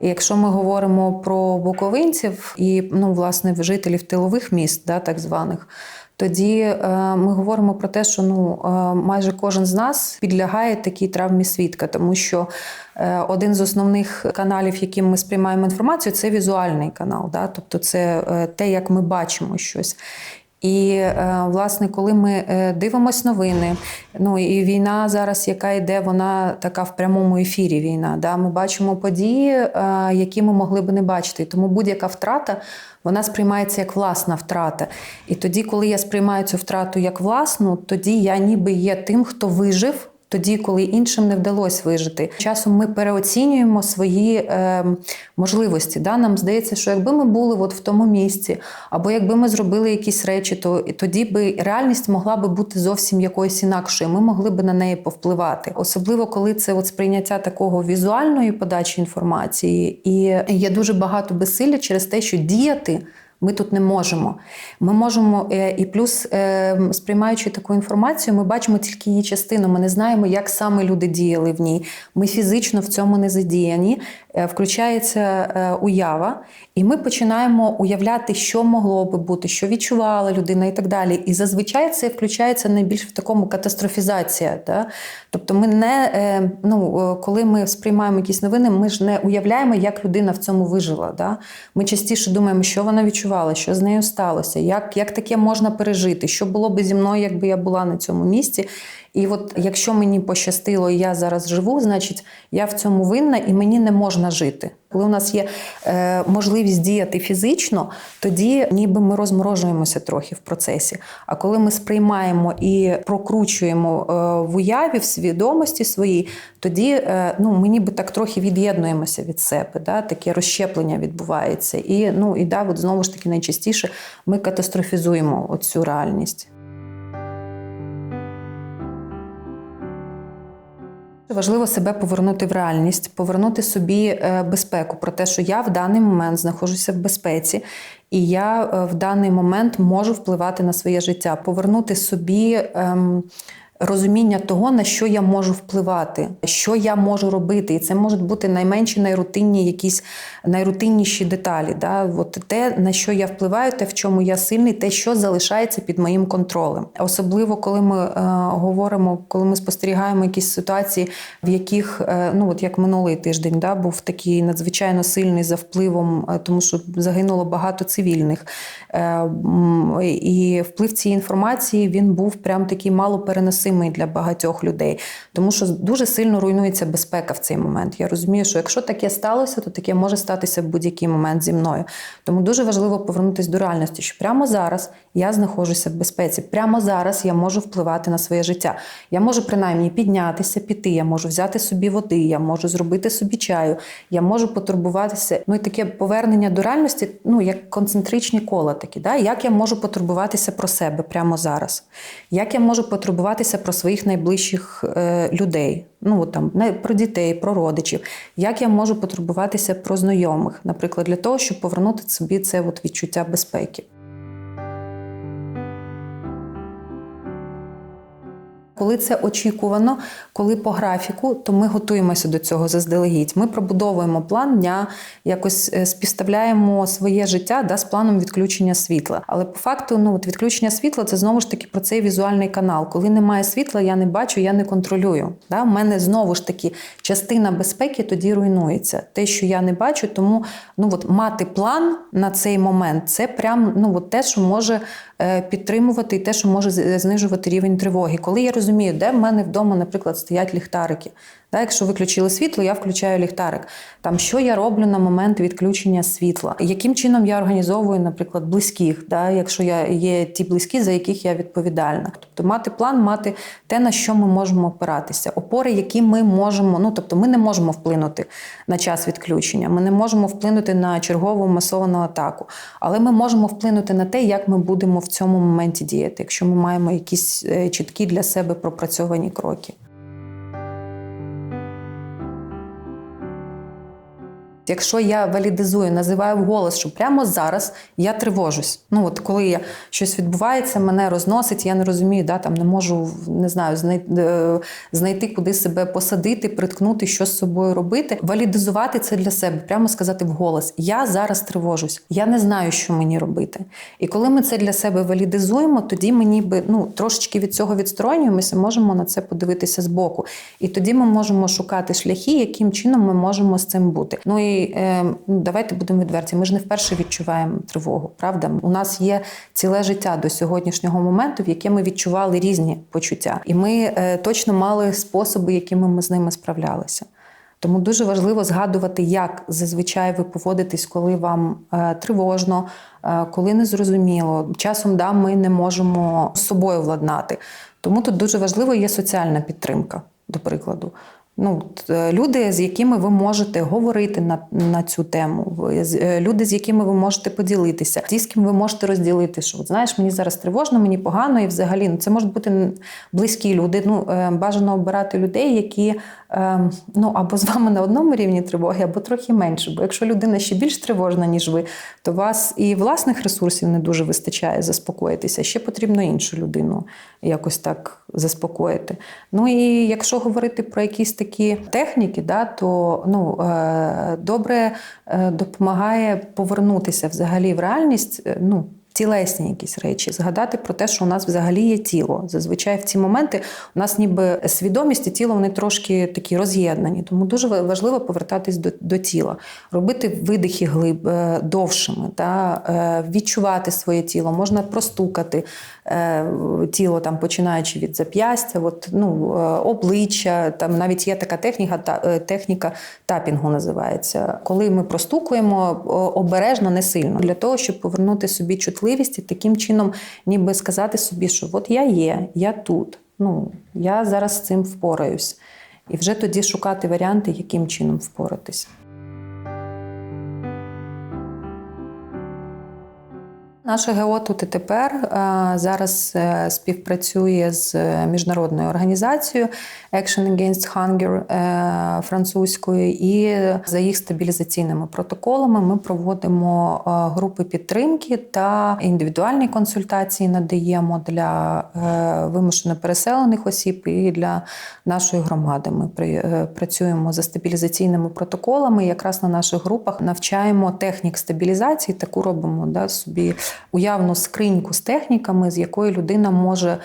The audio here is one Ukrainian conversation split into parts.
Якщо ми говоримо про буковинців і ну, власне жителів тилових міст, да, так званих, тоді е, ми говоримо про те, що ну е, майже кожен з нас підлягає такій травмі свідка, тому що е, один з основних каналів, яким ми сприймаємо інформацію, це візуальний канал. Да? Тобто, це е, те, як ми бачимо щось. І е, власне, коли ми е, дивимося новини, ну і війна зараз, яка йде, вона така в прямому ефірі. Війна. Да? Ми бачимо події, е, які ми могли би не бачити. Тому будь-яка втрата вона сприймається як власна втрата. І тоді, коли я сприймаю цю втрату як власну, тоді я ніби є тим, хто вижив. Тоді, коли іншим не вдалося вижити, часом ми переоцінюємо свої е, можливості. Да? Нам здається, що якби ми були от в тому місці, або якби ми зробили якісь речі, то тоді би реальність могла би бути зовсім якоюсь інакшою. Ми могли би на неї повпливати. Особливо коли це от сприйняття такого візуальної подачі інформації, і є дуже багато безсилля через те, що діяти. Ми тут не можемо. Ми можемо, е, і плюс, е, сприймаючи таку інформацію, ми бачимо тільки її частину. Ми не знаємо, як саме люди діяли в ній. Ми фізично в цьому не задіяні. Е, Включається уява, і ми починаємо уявляти, що могло би бути, що відчувала людина, і так далі. І зазвичай це включається найбільш в такому катастрофізація. Да? Тобто, ми не ну, коли ми сприймаємо якісь новини, ми ж не уявляємо, як людина в цьому вижила. Да? Ми частіше думаємо, що вона відчувала, що з нею сталося, як, як таке можна пережити, що було би зі мною, якби я була на цьому місці. І от якщо мені пощастило, і я зараз живу, значить я в цьому винна і мені не можна жити. Коли у нас є е, можливість діяти фізично, тоді ніби ми розморожуємося трохи в процесі. А коли ми сприймаємо і прокручуємо е, в уяві, в свідомості своїй, тоді е, ну, ми ніби так трохи від'єднуємося від себе. Да? Таке розщеплення відбувається. І ну, і да, от знову ж таки найчастіше ми катастрофізуємо цю реальність. Важливо себе повернути в реальність, повернути собі е, безпеку про те, що я в даний момент знаходжуся в безпеці, і я е, в даний момент можу впливати на своє життя, повернути собі. Ем, Розуміння того, на що я можу впливати, що я можу робити, і це можуть бути найменші найрутинні, якісь найрутинніші деталі. Да? От те, на що я впливаю, те, в чому я сильний, те, що залишається під моїм контролем. Особливо, коли ми е, говоримо, коли ми спостерігаємо якісь ситуації, в яких е, ну от як минулий тиждень, да, був такий надзвичайно сильний за впливом, е, тому що загинуло багато цивільних. Е, і вплив цієї інформації він був прям такий мало переносимий для багатьох людей, тому що дуже сильно руйнується безпека в цей момент. Я розумію, що якщо таке сталося, то таке може статися в будь-який момент зі мною. Тому дуже важливо повернутися до реальності, що прямо зараз я знаходжуся в безпеці. Прямо зараз я можу впливати на своє життя. Я можу принаймні піднятися, піти, я можу взяти собі води, я можу зробити собі чаю, я можу потурбуватися. Ну і таке повернення до реальності, ну як концентричні кола такі. Да? Як я можу потурбуватися про себе прямо зараз? Як я можу потурбуватися про своїх найближчих е, людей? Ну там про дітей, про родичів, як я можу потурбуватися про знайомих, наприклад, для того, щоб повернути собі це от відчуття безпеки. Коли це очікувано, коли по графіку, то ми готуємося до цього заздалегідь. Ми пробудовуємо план дня, якось е, співставляємо своє життя да, з планом відключення світла. Але по факту, ну от відключення світла це знову ж таки про цей візуальний канал. Коли немає світла, я не бачу, я не контролюю. Да? У мене знову ж таки частина безпеки тоді руйнується. Те, що я не бачу, тому ну от мати план на цей момент це прям ну от те, що може е, підтримувати, і те, що може знижувати рівень тривоги. Коли я де в мене вдома, наприклад, стоять ліхтарики. Да, Якщо виключили світло, я включаю ліхтарик. Там що я роблю на момент відключення світла? Яким чином я організовую, наприклад, близьких, да, якщо я є ті близькі, за яких я відповідальна. Тобто мати план, мати те, на що ми можемо опиратися, опори, які ми можемо. Ну тобто, ми не можемо вплинути на час відключення, ми не можемо вплинути на чергову масовану атаку, але ми можемо вплинути на те, як ми будемо в цьому моменті діяти, якщо ми маємо якісь е, чіткі для себе пропрацьовані кроки. Якщо я валідизую, називаю вголос, що прямо зараз я тривожусь. Ну от коли я щось відбувається, мене розносить, я не розумію, да, там не можу не знаю, знайти, е, знайти куди себе посадити, приткнути, що з собою робити. Валідизувати це для себе, прямо сказати вголос: я зараз тривожусь, я не знаю, що мені робити. І коли ми це для себе валідизуємо, тоді ми ніби ну трошечки від цього відсторонюємося, можемо на це подивитися збоку. І тоді ми можемо шукати шляхи, яким чином ми можемо з цим бути. Ну і е, ну, давайте будемо відверті. Ми ж не вперше відчуваємо тривогу. Правда, у нас є ціле життя до сьогоднішнього моменту, в яке ми відчували різні почуття, і ми е, точно мали способи, якими ми з ними справлялися. Тому дуже важливо згадувати, як зазвичай ви поводитесь, коли вам е, тривожно, коли незрозуміло. Часом да, ми не можемо з собою владнати. Тому тут дуже важливо є соціальна підтримка, до прикладу. Ну, е, люди, з якими ви можете говорити на на цю тему, е, люди, з якими ви можете поділитися, ті, з ким ви можете розділити, що знаєш, мені зараз тривожно, мені погано, і взагалі ну, це можуть бути близькі люди. Ну е, бажано обирати людей, які ну або з вами на одному рівні тривоги, або трохи менше. Бо якщо людина ще більш тривожна, ніж ви, то вас і власних ресурсів не дуже вистачає заспокоїтися. Ще потрібно іншу людину якось так заспокоїти. Ну і якщо говорити про якісь такі техніки, да, то ну, е, добре е, допомагає повернутися взагалі в реальність. Е, ну, тілесні якісь речі, згадати про те, що у нас взагалі є тіло. Зазвичай в ці моменти у нас ніби свідомість і тіло вони трошки такі роз'єднані. Тому дуже важливо повертатись до до тіла, робити видихи глиб е, довшими, та, е, відчувати своє тіло, можна простукати е, тіло, там, починаючи від зап'ястя, от, ну, обличчя. Там навіть є така техніка, та, техніка тапінгу називається. Коли ми простукуємо обережно, не сильно, для того, щоб повернути собі чутливість можливість таким чином, ніби сказати собі, що от я є, я тут. Ну, я зараз з цим впораюсь. І вже тоді шукати варіанти, яким чином впоратись. Наша ГО тут і тепер е, зараз е, співпрацює з міжнародною організацією Action Against Hunger е, французькою, і за їх стабілізаційними протоколами ми проводимо групи підтримки та індивідуальні консультації надаємо для вимушено переселених осіб і для нашої громади. Ми працюємо за стабілізаційними протоколами. Якраз на наших групах навчаємо технік стабілізації, таку робимо да, собі уявну скриньку з техніками, з якої людина може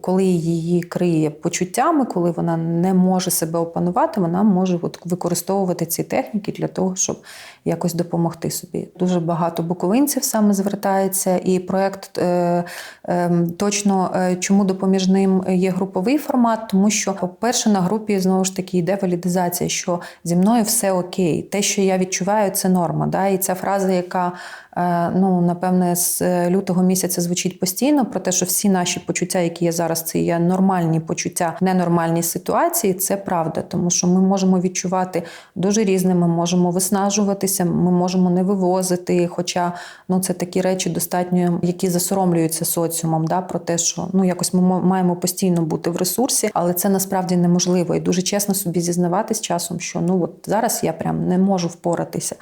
коли її криє почуттями, коли вона не може себе опанувати, вона може от використовувати ці техніки для того, щоб якось допомогти собі. Дуже багато буковинців саме звертається, і проект е, е, точно е, чому допоміжним є груповий формат, тому що, по-перше, на групі знову ж таки йде валідизація, що зі мною все окей, те, що я відчуваю, це норма. Да? І ця фраза, яка е, ну напевне з лютого місяця звучить постійно, про те, що всі всі наші почуття, які є зараз, це є нормальні почуття в ненормальній ситуації. Це правда, тому що ми можемо відчувати дуже різне, ми можемо виснажуватися, ми можемо не вивозити. Хоча ну це такі речі достатньо, які засоромлюються соціумом, да, про те, що ну якось ми маємо постійно бути в ресурсі, але це насправді неможливо. І дуже чесно собі зізнаватись часом, що ну от зараз я прям не можу впоратися.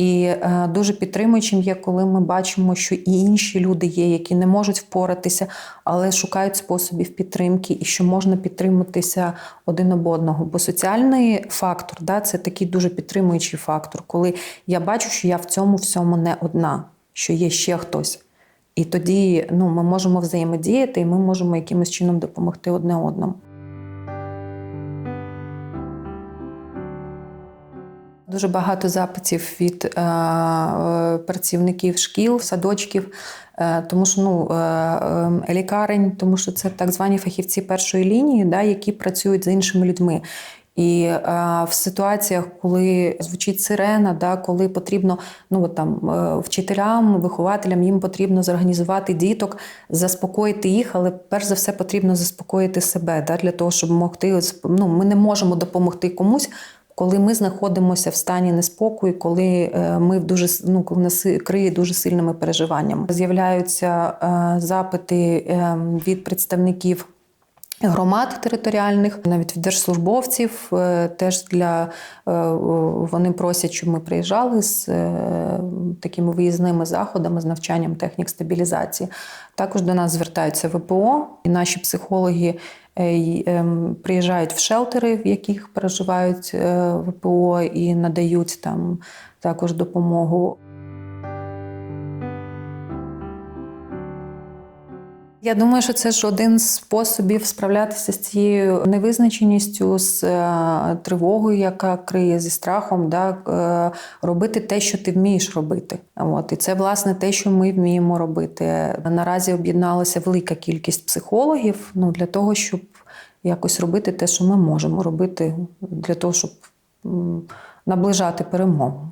І е, дуже підтримуючим є, коли ми бачимо, що і інші люди є, які не можуть впоратися, але шукають способів підтримки і що можна підтриматися один об одного. Бо соціальний фактор да, це такий дуже підтримуючий фактор, коли я бачу, що я в цьому всьому не одна, що є ще хтось. І тоді ну, ми можемо взаємодіяти, і ми можемо якимось чином допомогти одне одному. Дуже багато запитів від е, е, працівників шкіл, садочків, е, тому що ну е, е, лікарень, тому що це так звані фахівці першої лінії, да, які працюють з іншими людьми. І е, в ситуаціях, коли звучить сирена, да, коли потрібно ну от там е, вчителям, вихователям їм потрібно зорганізувати діток, заспокоїти їх, але перш за все потрібно заспокоїти себе да, для того, щоб могти ну, ми не можемо допомогти комусь коли ми знаходимося в стані неспокою, коли е, ми в дуже ну, коли нас криє дуже сильними переживаннями. З'являються е, запити ем, від представників Громад територіальних, навіть держслужбовців, е, теж для е, вони просять, щоб ми приїжджали з е, такими виїзними заходами з навчанням технік стабілізації. Також до нас звертаються ВПО, і наші психологи е, приїжджають в шелтери, в яких проживають е, ВПО, і надають там також допомогу. Я думаю, що це ж один з способів справлятися з цією невизначеністю, з е, тривогою, яка криє зі страхом, да, е, робити те, що ти вмієш робити. От і це власне те, що ми вміємо робити. Наразі об'єдналася велика кількість психологів ну, для того, щоб якось робити те, що ми можемо робити, для того, щоб наближати перемогу.